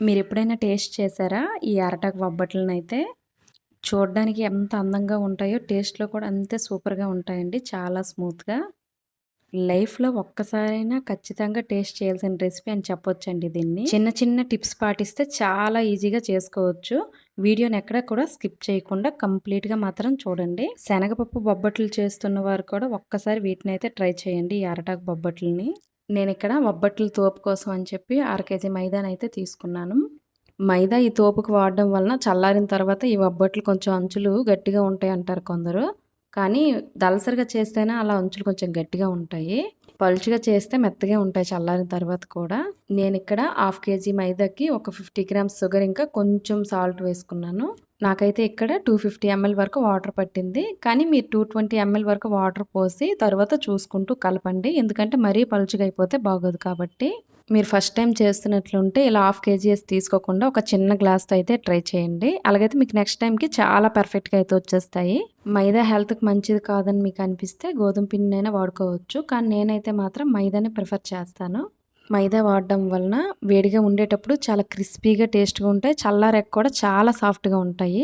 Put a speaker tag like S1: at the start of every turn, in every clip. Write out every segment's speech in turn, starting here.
S1: మీరు ఎప్పుడైనా టేస్ట్ చేశారా? ఈ అరటాకు బొబ్బట్లను అయితే చూడడానికి ఎంత అందంగా ఉంటాయో టేస్ట్లో కూడా అంతే సూపర్గా ఉంటాయండి. చాలా స్మూత్గా. లైఫ్లో ఒక్కసారైనా ఖచ్చితంగా టేస్ట్ చేయాల్సిన రెసిపీ అని చెప్పొచ్చండి దీన్ని. చిన్న చిన్న టిప్స్ పాటిస్తే చాలా ఈజీగా చేసుకోవచ్చు. వీడియోని ఎక్కడ కూడా స్కిప్ చేయకుండా కంప్లీట్గా మాత్రం చూడండి. శనగపప్పు బొబ్బట్లు చేస్తున్న వారు కూడా ఒక్కసారి వీటిని అయితే ట్రై చేయండి ఈ అరటాకు బొబ్బట్లని నేను ఇక్కడ బొబ్బట్లు తోపు కోసం అని చెప్పి అర కేజీ మైదాని అయితే తీసుకున్నాను. మైదా ఈ తోపుకు వాడడం వలన చల్లారిన తర్వాత ఈ బొబ్బట్లు కొంచెం అంచులు గట్టిగా ఉంటాయి అంటారు కొందరు. కానీ దలసరిగా చేస్తేనే అలా అంచులు కొంచెం గట్టిగా ఉంటాయి. పలుచుగా చేస్తే మెత్తగా ఉంటాయి చల్లారిన తర్వాత కూడా. నేను ఇక్కడ హాఫ్ కేజీ మైదాకి ఒక ఫిఫ్టీ గ్రామ్స్ షుగర్ ఇంకా కొంచెం సాల్ట్ వేసుకున్నాను. నాకైతే ఇక్కడ టూ ఫిఫ్టీ ఎంఎల్ వరకు వాటర్ పట్టింది. కానీ మీరు టూ ట్వంటీ ఎంఎల్ వరకు వాటర్ పోసి తర్వాత చూసుకుంటూ కలపండి. ఎందుకంటే మరీ పలుచుగా అయిపోతే బాగోదు కాబట్టి. మీరు ఫస్ట్ టైం చేస్తున్నట్లుంటే ఇలా హాఫ్ కేజీఎస్ తీసుకోకుండా ఒక చిన్న గ్లాస్తో అయితే ట్రై చేయండి. అలాగైతే మీకు నెక్స్ట్ టైంకి చాలా పర్ఫెక్ట్గా అయితే వచ్చేస్తాయి. మైదా హెల్త్కి మంచిది కాదని మీకు అనిపిస్తే గోధుమ పిండినైనా వాడుకోవచ్చు. కానీ నేనైతే మాత్రం మైదానే ప్రిఫర్ చేస్తాను. మైదా వాడడం వలన వేడిగా ఉండేటప్పుడు చాలా క్రిస్పీగా టేస్ట్గా ఉంటాయి. చల్లారెక్క కూడా చాలా సాఫ్ట్గా ఉంటాయి.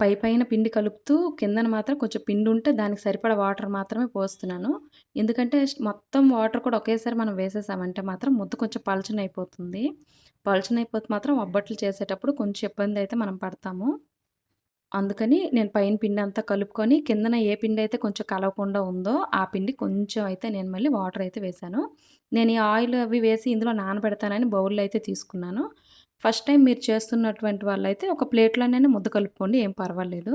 S1: పై పైన పిండి కలుపుతూ కిందన మాత్రం కొంచెం పిండి ఉంటే దానికి సరిపడా వాటర్ మాత్రమే పోస్తున్నాను. ఎందుకంటే మొత్తం వాటర్ కూడా ఒకేసారి మనం వేసేసామంటే మాత్రం ముద్ద కొంచెం పలచన అయిపోతుంది పలచన అయిపోతే మాత్రం ఒబ్బట్లు చేసేటప్పుడు కొంచెం ఇబ్బంది అయితే మనం పడతాము. అందుకని నేను పైన పిండి అంతా కలుపుకొని కిందన ఏ పిండి అయితే కొంచెం కలవకుండా ఉందో ఆ పిండి కొంచెం అయితే నేను మళ్ళీ వాటర్ అయితే వేశాను. నేను ఈ ఆయిల్ అవి వేసి ఇందులో నానబెడతానని బౌల్లో అయితే తీసుకున్నాను. ఫస్ట్ టైం మీరు చేస్తున్నటువంటి వాళ్ళైతే ఒక ప్లేట్లోనే ముద్ద కలుపుకోండి ఏం పర్వాలేదు.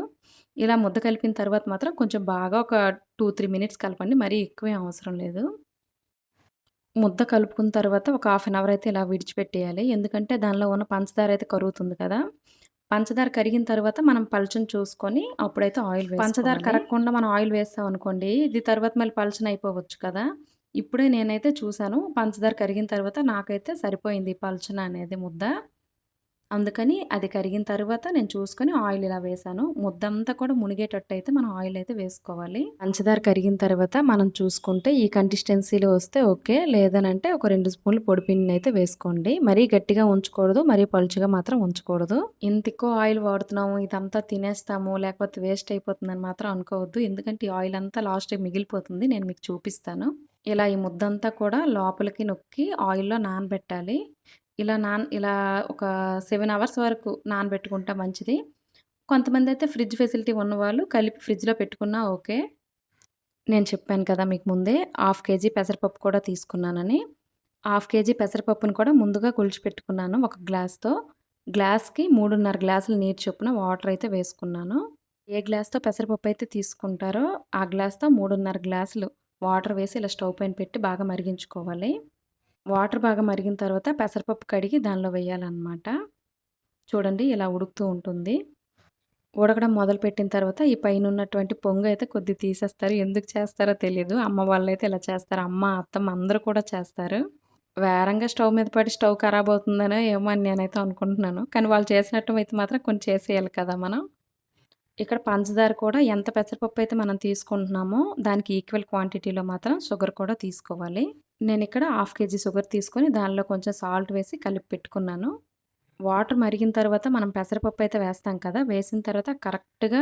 S1: ఇలా ముద్ద కలిపిన తర్వాత మాత్రం కొంచెం బాగా ఒక టూ త్రీ మినిట్స్ కలపండి మరీ ఎక్కువే అవసరం లేదు. ముద్ద కలుపుకున్న తర్వాత ఒక హాఫ్ అన్ అవర్ అయితే ఇలా విడిచిపెట్టేయాలి. ఎందుకంటే దానిలో ఉన్న పంచదార అయితే కరుగుతుంది కదా. పంచదార కరిగిన తర్వాత మనం పలుచని చూసుకొని అప్పుడైతే ఆయిల్ పంచదార కరగకుండా మనం ఆయిల్ వేస్తాం అనుకోండి ఇది తర్వాత మళ్ళీ పలుచన అయిపోవచ్చు కదా. ఇప్పుడే నేనైతే చూశాను పంచదార కరిగిన తర్వాత నాకైతే సరిపోయింది పలుచన అనేది ముద్ద. అందుకని అది కరిగిన తర్వాత నేను చూసుకొని ఆయిల్ ఇలా వేసాను. ముద్దంతా కూడా మునిగేటట్టు అయితే మనం ఆయిల్ అయితే వేసుకోవాలి. పంచదార కరిగిన తర్వాత మనం చూసుకుంటే ఈ కన్సిస్టెన్సీలో వస్తే ఓకే. లేదనంటే ఒక రెండు స్పూన్లు పొడి పిండిని అయితే వేసుకోండి. మరీ గట్టిగా ఉంచకూడదు మరీ పలుచుగా మాత్రం ఉంచకూడదు. ఇంత ఎక్కువ ఆయిల్ వాడుతున్నాము ఇదంతా తినేస్తాము లేకపోతే వేస్ట్ అయిపోతుందని మాత్రం అనుకోవద్దు. ఎందుకంటే ఈ ఆయిల్ అంతా లాస్ట్ మిగిలిపోతుంది. నేను మీకు చూపిస్తాను. ఇలా ఈ ముద్దంతా కూడా లోపలికి నొక్కి ఆయిల్లో నానబెట్టాలి. ఇలా నాన్ ఇలా ఒక సెవెన్ అవర్స్ వరకు నానబెట్టుకుంటే మంచిది. కొంతమంది అయితే ఫ్రిడ్జ్ ఫెసిలిటీ ఉన్నవాళ్ళు కలిపి ఫ్రిడ్జ్లో పెట్టుకున్నా ఓకే. నేను చెప్పాను కదా మీకు ముందే హాఫ్ కేజీ పెసరపప్పు కూడా తీసుకున్నానని. హాఫ్ కేజీ పెసరపప్పును కూడా ముందుగా పెట్టుకున్నాను ఒక గ్లాస్తో. గ్లాస్కి మూడున్నర గ్లాసులు నీరు చొప్పున వాటర్ అయితే వేసుకున్నాను. ఏ గ్లాస్తో పెసరపప్పు అయితే తీసుకుంటారో ఆ గ్లాస్తో మూడున్నర గ్లాసులు వాటర్ వేసి ఇలా స్టవ్ పైన పెట్టి బాగా మరిగించుకోవాలి. వాటర్ బాగా మరిగిన తర్వాత పెసరపప్పు కడిగి దానిలో వేయాలన్నమాట. చూడండి ఇలా ఉడుకుతూ ఉంటుంది. ఉడకడం మొదలుపెట్టిన తర్వాత ఈ పైన ఉన్నటువంటి పొంగు అయితే కొద్ది తీసేస్తారు. ఎందుకు చేస్తారో తెలియదు అమ్మ వాళ్ళు అయితే ఇలా చేస్తారు. అమ్మ అత్తమ్మ అందరూ కూడా చేస్తారు. వేరంగా స్టవ్ మీద పడి స్టవ్ ఖరాబ్ అవుతుందనో ఏమో అని నేనైతే అనుకుంటున్నాను. కానీ వాళ్ళు చేసినట్టు అయితే మాత్రం కొన్ని చేసేయాలి కదా మనం. ఇక్కడ పంచదార కూడా ఎంత పెసరపప్పు అయితే మనం తీసుకుంటున్నామో దానికి ఈక్వల్ క్వాంటిటీలో మాత్రం షుగర్ కూడా తీసుకోవాలి. నేను ఇక్కడ హాఫ్ కేజీ షుగర్ తీసుకొని దానిలో కొంచెం సాల్ట్ వేసి కలిపి పెట్టుకున్నాను. వాటర్ మరిగిన తర్వాత మనం పెసరపప్పు అయితే వేస్తాం కదా వేసిన తర్వాత కరెక్ట్గా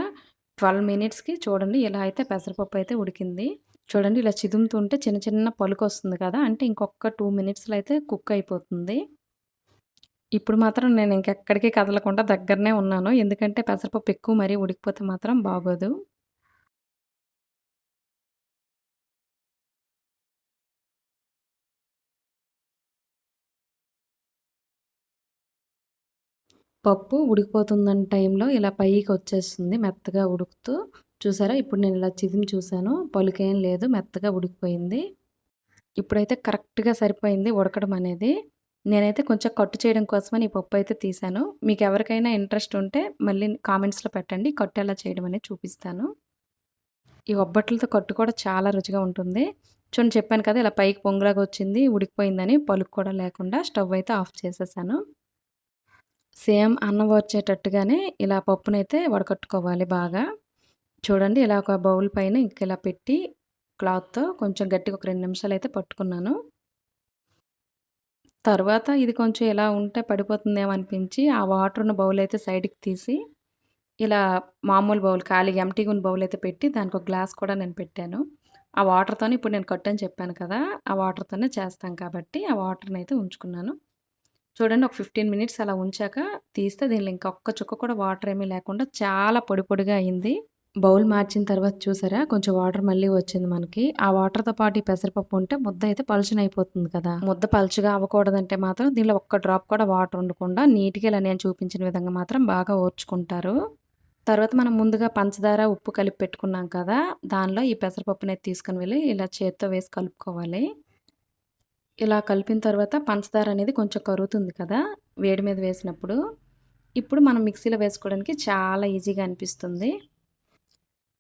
S1: ట్వెల్వ్ మినిట్స్కి చూడండి ఇలా అయితే పెసరపప్పు అయితే ఉడికింది. చూడండి ఇలా చిదుముతుంటే చిన్న చిన్న పలుకు వస్తుంది కదా అంటే ఇంకొక టూ మినిట్స్లో అయితే కుక్ అయిపోతుంది. ఇప్పుడు మాత్రం నేను ఇంకెక్కడికి కదలకుండా దగ్గరనే ఉన్నాను. ఎందుకంటే పెసరపప్పు ఎక్కువ మరీ ఉడికిపోతే మాత్రం బాగోదు. పప్పు ఉడికిపోతుందన్న టైంలో ఇలా పైకి వచ్చేస్తుంది మెత్తగా ఉడుకుతూ. చూసారా? ఇప్పుడు నేను ఇలా చిదిమి చూశాను. పలుకేం లేదు మెత్తగా ఉడికిపోయింది. ఇప్పుడైతే కరెక్ట్గా సరిపోయింది ఉడకడం అనేది. నేనైతే కొంచెం కట్టు చేయడం కోసమని ఈ పప్పు అయితే తీశాను. మీకు ఎవరికైనా ఇంట్రెస్ట్ ఉంటే మళ్ళీ కామెంట్స్లో పెట్టండి. కట్టు ఎలా చేయడం అనేది చూపిస్తాను. ఈ ఒబ్బట్లతో కట్టు కూడా చాలా రుచిగా ఉంటుంది. చూడండి చెప్పాను కదా ఇలా పైకి పొంగులాగా వచ్చింది ఉడికిపోయిందని పలుకు కూడా లేకుండా స్టవ్ అయితే ఆఫ్ చేసేసాను. సేమ్ అన్నం వచ్చేటట్టుగానే ఇలా పప్పునైతే వడకట్టుకోవాలి బాగా చూడండి ఇలా ఒక బౌల్ పైన ఇంక ఇలా పెట్టి క్లాత్తో కొంచెం గట్టిగా ఒక రెండు నిమిషాలు అయితే పట్టుకున్నాను తర్వాత ఇది కొంచెం ఇలా ఉంటే పడిపోతుందేమో అనిపించి, ఆ వాటర్ ఉన్న బౌల్ అయితే సైడ్‌కి తీసి, ఇలా మామూలు బౌల్ ఖాళీగా ఎంటీగా ఉన్న బౌల్ అయితే పెట్టి దానికి ఒక గ్లాస్ కూడా నేను పెట్టాను. ఆ వాటర్‌తోనే ఇప్పుడు నేను కట్టని చెప్పాను కదా! ఆ వాటర్‌తోనే చేస్తాం కాబట్టి ఆ వాటర్ని అయితే ఉంచుకున్నాను. చూడండి ఒక 15 మినిట్స్ అలా ఉంచాక తీస్తే దీనిలో ఇంకా ఒక్క చుక్క కూడా వాటర్ ఏమీ లేకుండా చాలా పొడి పొడిగా అయింది. బౌల్ మార్చిన తర్వాత చూసారా కొంచెం వాటర్ మళ్ళీ వచ్చింది మనకి. ఆ వాటర్‌తో పాటు ఈ పెసరపప్పు ఉంటే ముద్ద అయితే పలుచనయిపోతుంది కదా! ముద్ద పలుచగా అవ్వకూడదంటే మాత్రం దీనిలో ఒక్క డ్రాప్ కూడా వాటర్ ఉండకుండా నీట్‌గా ఇలా నేను చూపించిన విధంగా మాత్రం బాగా ఓర్చుకుంటారు. తర్వాత మనం ముందుగా పంచదార, ఉప్పు కలిపి పెట్టుకున్నాం కదా! దానిలో ఈ పెసరపప్పునైతే తీసుకుని వెళ్ళి ఇలా చేత్తో వేసి కలుపుకోవాలి. ఇలా కలిపిన తర్వాత పంచదార అనేది కొంచెం కరుగుతుంది కదా! వేడి మీద వేసినప్పుడు. ఇప్పుడు మనం మిక్సీలో వేసుకోవడానికి చాలా ఈజీగా అనిపిస్తుంది.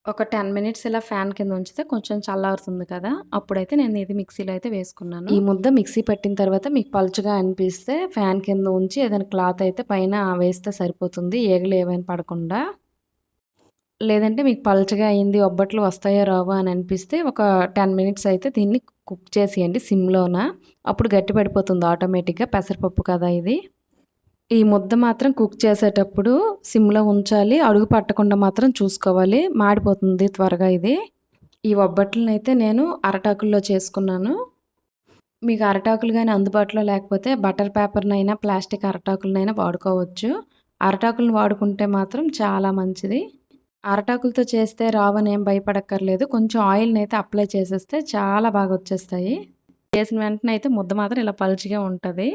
S1: ఒక 10 మినిట్స్ ఇలా ఫ్యాన్ కింద ఉంచితే కొంచెం చల్లారుతుంది కదా! అప్పుడైతే నేను ఇది మిక్సీలో అయితే వేసుకున్నాను. ఈ ముద్ద మిక్సీ పట్టిన తర్వాత మీకు పలుచగా అనిపిస్తే ఫ్యాన్ కింద ఉంచి ఏదైనా క్లాత్ అయితే పైన వేస్తే సరిపోతుంది. ఏగలు ఏవైనా పడకుండా. లేదంటే మీకు పలచగా అయింది ఒబ్బట్లు వస్తాయో రావో అని అనిపిస్తే ఒక 10 మినిట్స్ అయితే దీన్ని కుక్ చేసేయండి సిమ్‌లోన. అప్పుడు గట్టి పడిపోతుంది ఆటోమేటిక్‌గా పెసరపప్పు కదా ఇది. ఈ ముద్ద మాత్రం కుక్ చేసేటప్పుడు సిమ్‌లో ఉంచాలి. అడుగు పట్టకుండా మాత్రం చూసుకోవాలి. మాడిపోతుంది త్వరగా ఇది. ఈ ఒబ్బట్లనైతే నేను అరటాకుల్లో చేసుకున్నాను. మీకు అరటాకులు కానీ అందుబాటులో లేకపోతే బటర్ పేపర్‌నైనా, ప్లాస్టిక్ అరటాకులనైనా వాడుకోవచ్చు. అరటాకులను వాడుకుంటే మాత్రం చాలా మంచిది. అరటాకులతో చేస్తే రావని ఏం భయపడక్కర్లేదు. కొంచెం ఆయిల్ని అయితే అప్లై చేసేస్తే చాలా బాగా వచ్చేస్తాయి. చేసిన వెంటనే అయితే ముద్ద మాత్రం ఇలా పలుచగా ఉంటుంది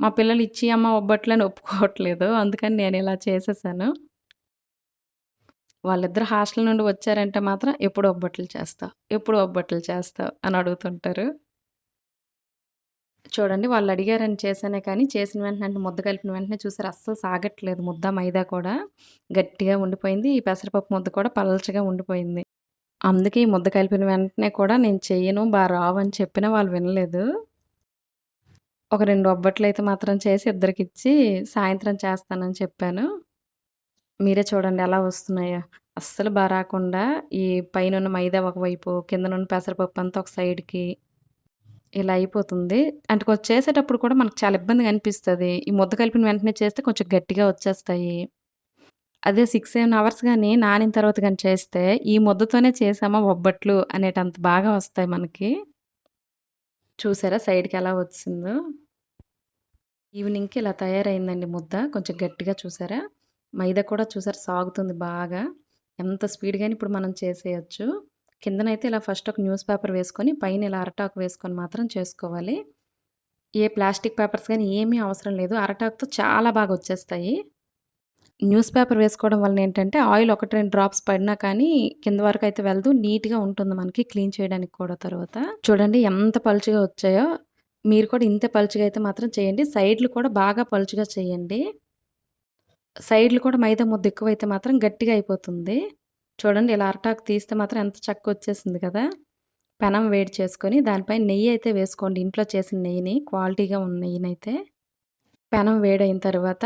S1: మా పిల్లలు ఇచ్చి అమ్మ ఒబ్బట్లని ఒప్పుకోవట్లేదు. అందుకని నేను ఇలా చేసేసాను. వాళ్ళిద్దరు హాస్టల్ నుండి వచ్చారంటే మాత్రం ఎప్పుడు ఒబ్బట్లు చేస్తావు? ఎప్పుడు ఒబ్బట్లు చేస్తావు? అని అడుగుతుంటారు. చూడండి వాళ్ళు అడిగారని చేశానే కానీ చేసిన వెంటనే అంటే ముద్ద కలిపిన వెంటనే చూసారు అస్సలు సాగట్లేదు ముద్ద, మైదా కూడా గట్టిగా ఉండిపోయింది. ఈ పెసరపప్పు ముద్ద కూడా పలచగా ఉండిపోయింది. అందుకే ఈ ముద్ద కలిపిన వెంటనే కూడా నేను చెయ్యను, బా రావు అని చెప్పినా వాళ్ళు వినలేదు. ఒక రెండు ఒబ్బట్లు అయితే మాత్రం చేసి ఇద్దరికిచ్చి సాయంత్రం చేస్తానని చెప్పాను. మీరే చూడండి ఎలా వస్తున్నాయో. అస్సలు బా రాకుండా ఈ పైనున్న మైదా ఒకవైపు, కిందనున్న పెసరపప్పు అంతా ఒక సైడ్‌కి ఇలా అయిపోతుంది. అంటే కొంచెం చేసేటప్పుడు కూడా మనకు చాలా ఇబ్బందిగా అనిపిస్తుంది ఈ ముద్ద కలిపిన వెంటనే చేస్తే కొంచెం గట్టిగా వచ్చేస్తాయి. అదే 6, 7 అవర్స్ కానీ నానిన తర్వాత కానీ చేస్తే ఈ ముద్దతోనే చేసామా ఒబ్బట్లు అనేటంత బాగా వస్తాయి మనకి. చూసారా సైడ్‌కి ఎలా వచ్చిందో? ఈవినింగ్‌కి ఇలా తయారైందండి ముద్ద. కొంచెం గట్టిగా చూసారా? మైదా కూడా చూసారా సాగుతుంది బాగా. ఎంత స్పీడ్‌గాని ఇప్పుడు మనం చేసేయొచ్చు. కిందనైతే ఇలా ఫస్ట్ ఒక న్యూస్ పేపర్ వేసుకొని పైన ఇలా అరటాకు వేసుకొని మాత్రం చేసుకోవాలి. ఏ ప్లాస్టిక్ పేపర్స్ కానీ ఏమీ అవసరం లేదు. అరటాకుతో చాలా బాగా వచ్చేస్తాయి. న్యూస్ పేపర్ వేసుకోవడం వలన ఏంటంటే ఆయిల్ 1, 2 డ్రాప్స్ పడినా కానీ కింద వరకు అయితే వెళ్దు నీట్‌గా ఉంటుంది మనకి క్లీన్ చేయడానికి కూడా తర్వాత. చూడండి ఎంత పలుచగా వచ్చాయో. మీరు కూడా ఇంత పలుచగా అయితే మాత్రం చేయండి. సైడ్‌లు కూడా బాగా పలుచగా చేయండి. సైడ్‌లు కూడా మైదా ముద్ద ఎక్కువైతే మాత్రం గట్టిగా అయిపోతుంది. చూడండి ఇలా అరటాకు తీస్తే మాత్రం ఎంత చక్కగొచ్చేసింది కదా! పెనం వేడి చేసుకొని దానిపై నెయ్యి అయితే వేసుకోండి. ఇంట్లో చేసిన నెయ్యిని క్వాలిటీగా ఉన్న నెయ్యినైతే. పెనం వేడైన తర్వాత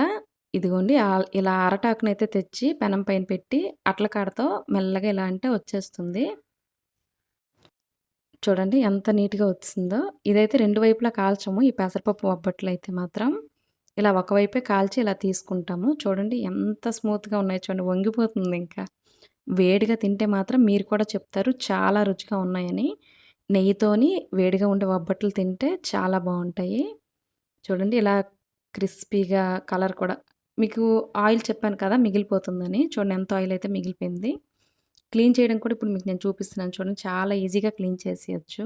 S1: ఇదిగోండి ఇలా అరటాకునైతే తెచ్చి పెనం పైన పెట్టి అట్ల కాడతో మెల్లగా ఇలా అంటే వచ్చేస్తుంది. చూడండి ఎంత నీట్‌గా వచ్చిందో. ఇదైతే రెండు వైపులా కాల్చము. ఈ పెసరపప్పు ఒబ్బట్లయితే మాత్రం. ఇలా ఒకవైపే కాల్చి ఇలా తీసుకుంటాము. చూడండి ఎంత స్మూత్‌గా ఉన్నాయి చూడండి వంగిపోతుంది ఇంకా. వేడిగా తింటే మాత్రం మీరు కూడా చెప్తారు చాలా రుచిగా ఉన్నాయని. నెయ్యితోని వేడిగా ఉండే వబ్బట్లు తింటే చాలా బాగుంటాయి చూడండి ఇలా క్రిస్పీగా కలర్ కూడా మీకు ఆయిల్ చెప్పాను కదా మిగిలిపోతుందని. చూడండి ఎంత ఆయిల్ అయితే మిగిలిపోయింది. క్లీన్ చేయడం కూడా ఇప్పుడు మీకు నేను చూపిస్తున్నాను చూడండి. చాలా ఈజీగా క్లీన్ చేసేయచ్చు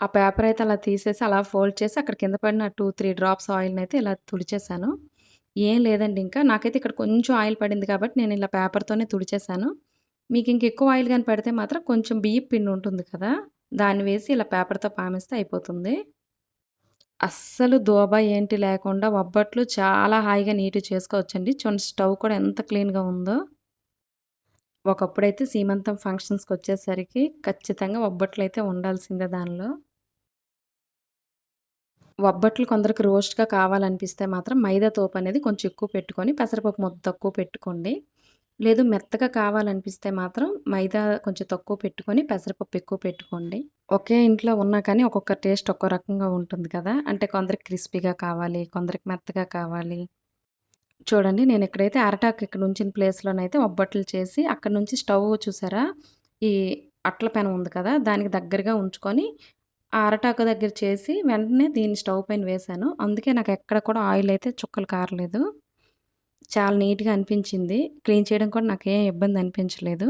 S1: ఆ పేపర్ అయితే అలా తీసేసి అలా ఫోల్డ్ చేసి అక్కడ కింద పడిన 2, 3 డ్రాప్స్ ఆయిల్ని అయితే ఇలా తుడిచేసాను. ఏం లేదండి ఇంకా. నాకైతే ఇక్కడ కొంచెం ఆయిల్ పడింది కాబట్టి నేను ఇలా పేపర్‌తోనే తుడిచేశాను మీకు ఇంకెక్కువ ఆయిల్ కానీ పడితే మాత్రం కొంచెం బియ్యం పిండి ఉంటుంది కదా! దాన్ని వేసి ఇలా పేపర్‌తో పామేస్తే అయిపోతుంది. అస్సలు దోబ ఏంటి లేకుండా ఒబ్బట్లు చాలా హాయిగా నీట్‌గా చేసుకోవచ్చండి. చూడండి స్టవ్ కూడా ఎంత క్లీన్‌గా ఉందో. ఒకప్పుడైతే సీమంతం ఫంక్షన్స్కి వచ్చేసరికి ఖచ్చితంగా ఒబ్బట్లయితే ఉండాల్సిందే దానిలో. వబ్బట్లు కొందరికి రోస్ట్‌గా కావాలనిపిస్తే మాత్రం మైదా అనేది కొంచెం ఎక్కువ పెట్టుకొని పెసరపప్పు ముద్ద తక్కువ పెట్టుకోండి. లేదు మెత్తగా కావాలనిపిస్తే మాత్రం మైదా కొంచెం తక్కువ పెట్టుకొని, పెసరపప్పు ఎక్కువ పెట్టుకోండి. ఒకే ఇంట్లో ఉన్నా కానీ ఒక్కొక్క టేస్ట్ ఒక్కో రకంగా ఉంటుంది కదా! అంటే కొందరికి క్రిస్పీగా కావాలి, కొందరికి మెత్తగా కావాలి. చూడండి నేను ఇక్కడైతే అరటాకు ఇక్కడ ఉంచిన ప్లేస్‌లోనైతే ఒబ్బట్లు చేసి అక్కడి నుంచి స్టవ్ చూసారా? ఈ అట్ల పెనం ఉంది కదా! దానికి దగ్గరగా ఉంచుకొని, అరటాకు దగ్గర చేసి వెంటనే దీన్ని స్టవ్ పైన వేశాను. అందుకే నాకు ఎక్కడ కూడా ఆయిల్ అయితే చుక్కలు కారలేదు. చాలా నీట్‌గా అనిపించింది. క్లీన్ చేయడం కూడా నాకేం ఇబ్బంది అనిపించలేదు.